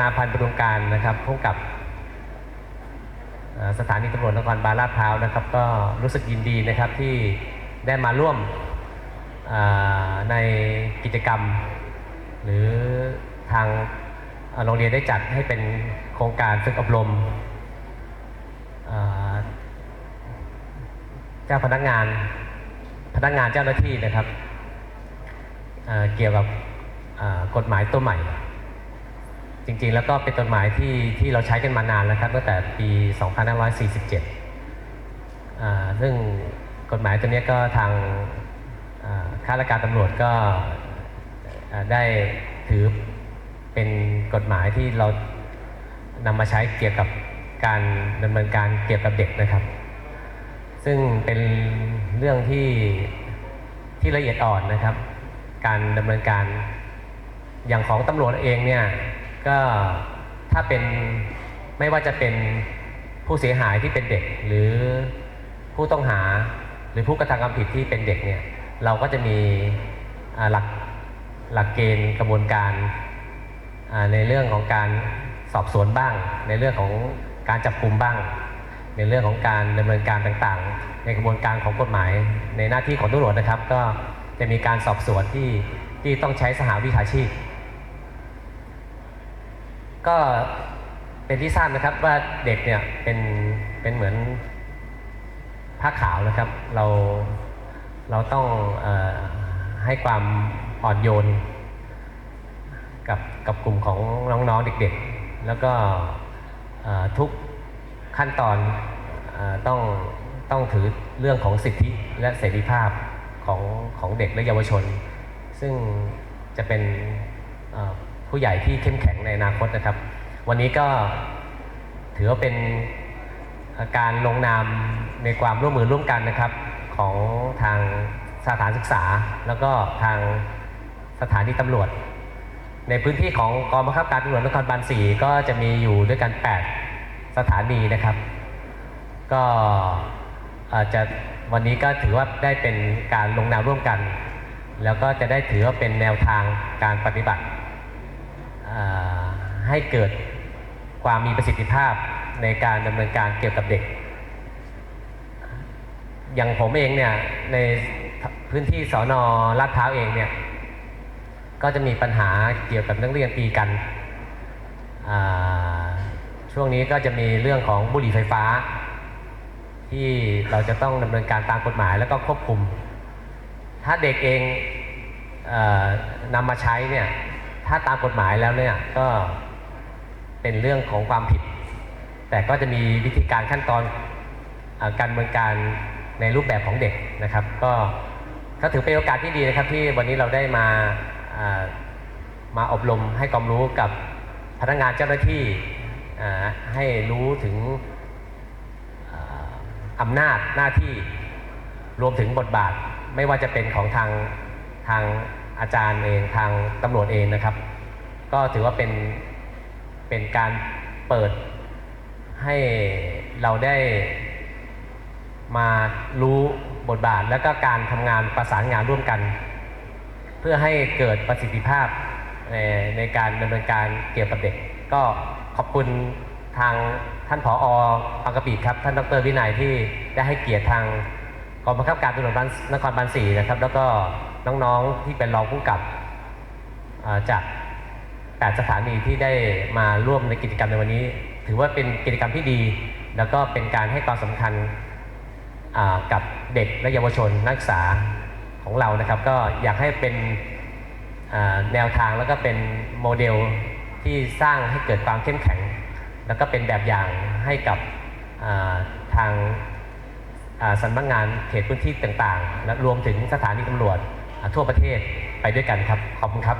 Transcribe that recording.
นาพันธ์ประดุงการนะครับผู้กำกับสถานีตำรวจนครบาลลาดพร้าวนะครับ ก็รู้สึกยินดีนะครับที่ได้มาร่วมในกิจกรรม หรือทางโรงเรียนได้จัดให้เป็นโครงการฝึกอบรมเจ้าพนักงานพนักงานเจ้าหน้าที่นะครับเกี่ยวกับกฎหมายตัวใหม่ จริงๆ แล้วก็เป็นกฎหมายที่ที่เราใช้กันมานานแล้วครับตั้งแต่ปี 2547อ่าซึ่งกฎหมายตัวนี้ก็ทางอ่าข้าราชการตำรวจก็อ่าได้ถือเป็นกฎหมายที่เรานำมาใช้เกี่ยวกับการดำเนินการเกี่ยวกับเด็กนะครับ ซึ่งเป็นเรื่องที่ที่ละเอียดอ่อนนะครับ การดำเนินการอย่างของตำรวจเองเนี่ย ก็ถ้าเป็นไม่ว่าจะเป็นผู้เสียหายที่เป็นเด็กหรือผู้ต้องหาหรือผู้กระทำความผิดที่เป็นเด็กเนี่ยเราก็จะมีหลักหลักเกณฑ์กระบวนการในเรื่องของการสอบสวนบ้าง ในเรื่องของการจับกลุ่มบ้าง ในเรื่องของการดำเนินการต่างๆ ในกระบวนการของกฎหมาย ในหน้าที่ของตำรวจนะครับ ก็จะมีการสอบสวนที่ที่ต้องใช้สหวิชาชีพ ก็เป็นที่ทราบนะครับว่าเด็กเนี่ยเป็นเป็นเหมือนผ้าขาวนะครับ เราเราต้องอให้ความอ่อนโยน กับกับกลุ่มของน้องๆเด็กๆ แล้วก็ทุกขั้นตอนอต้องต้องถือเรื่องของสิทธิและเสรีภาพของของเด็กและเยาวชน ซึ่งจะเป็น ผู้ใหญ่ที่เข้มแข็งในอนาคตนะครับ วันนี้ก็ถือว่าเป็นการลงนามในความร่วมมือร่วมกันนะครับ ของทางสถานศึกษา แล้วก็ทางสถานีตำรวจ ในพื้นที่ของกองบังคับการตำรวจนครบาล4ก็จะมีอยู่ด้วยกัน 8 สถานีนะครับ ก็อาจจะวันนี้ก็ถือว่าได้เป็นการลงนามร่วมกัน แล้วก็จะได้ถือว่าเป็นแนวทางการปฏิบัติ ให้เกิดความมีประสิทธิภาพในการดำเนินการเกี่ยวกับเด็ก อย่างผมเองเนี่ยในพื้นที่สอนอลาดพร้าวเองเนี่ยก็จะมีปัญหาเกี่ยวกับนักเรียนตีกัน ช่วงนี้ก็จะมีเรื่องของบุหรี่ไฟฟ้า ที่เราจะต้องดำเนินการตามกฎหมายแล้วก็ควบคุม ถ้าเด็กเองเออนำมาใช้เนี่ยถ้าตามกฎหมายแล้วเนี่ยก็ เป็นเรื่องของความผิด แต่ก็จะมีวิธีการขั้นตอนอการดำเนินการในรูปแบบของเด็กนะครับ ก็ก็ถือเป็นโอกาสที่ดีนะครับที่วันนี้เราได้มาอ่ามาอบรมให้ความรู้กับพนักงานเจ้าหน้าที่ให้รู้ถึงอำนาจหน้าที่รวมถึงบทบาทไม่ว่าจะเป็นของทางทางอาจารย์เองทางตำรวจเองนะครับ ก็ถือว่าเป็น เป็นการเปิดให้เราได้มารู้บทบาทและก็การทำงานประสานงานร่วมกัน เพื่อให้เกิดประสิทธิภาพในในการดำเนินการเกี่ยวกับเด็ก ก็ขอบคุณทางท่านผออบางกะปิครับท่านดรวินัยที่ได้ให้เกียรติทางกองบังคับการตำรวจนนครบาลสี่นะครับ แล้วก็น้องๆที่เป็นรองผู้กำกับจาก แปดสถานีที่ได้มาร่วมในกิจกรรมในวันนี้ ถือว่าเป็นกิจกรรมที่ดี แล้วก็เป็นการให้ความสำคัญกับเด็กและเยาวชนนักศึกษาของเรานะครับ ก็อยากให้เป็นแนวทางแล้วก็เป็นโมเดลที่สร้างให้เกิดความเข้มแข็ง แล้วก็เป็นแบบอย่างให้กับทางาสำนักงานเขตพื้นที่ต่างๆ และรวมถึงสถานีตำรวจทั่วประเทศไปด้วยกันครับ ขอบคุณครับ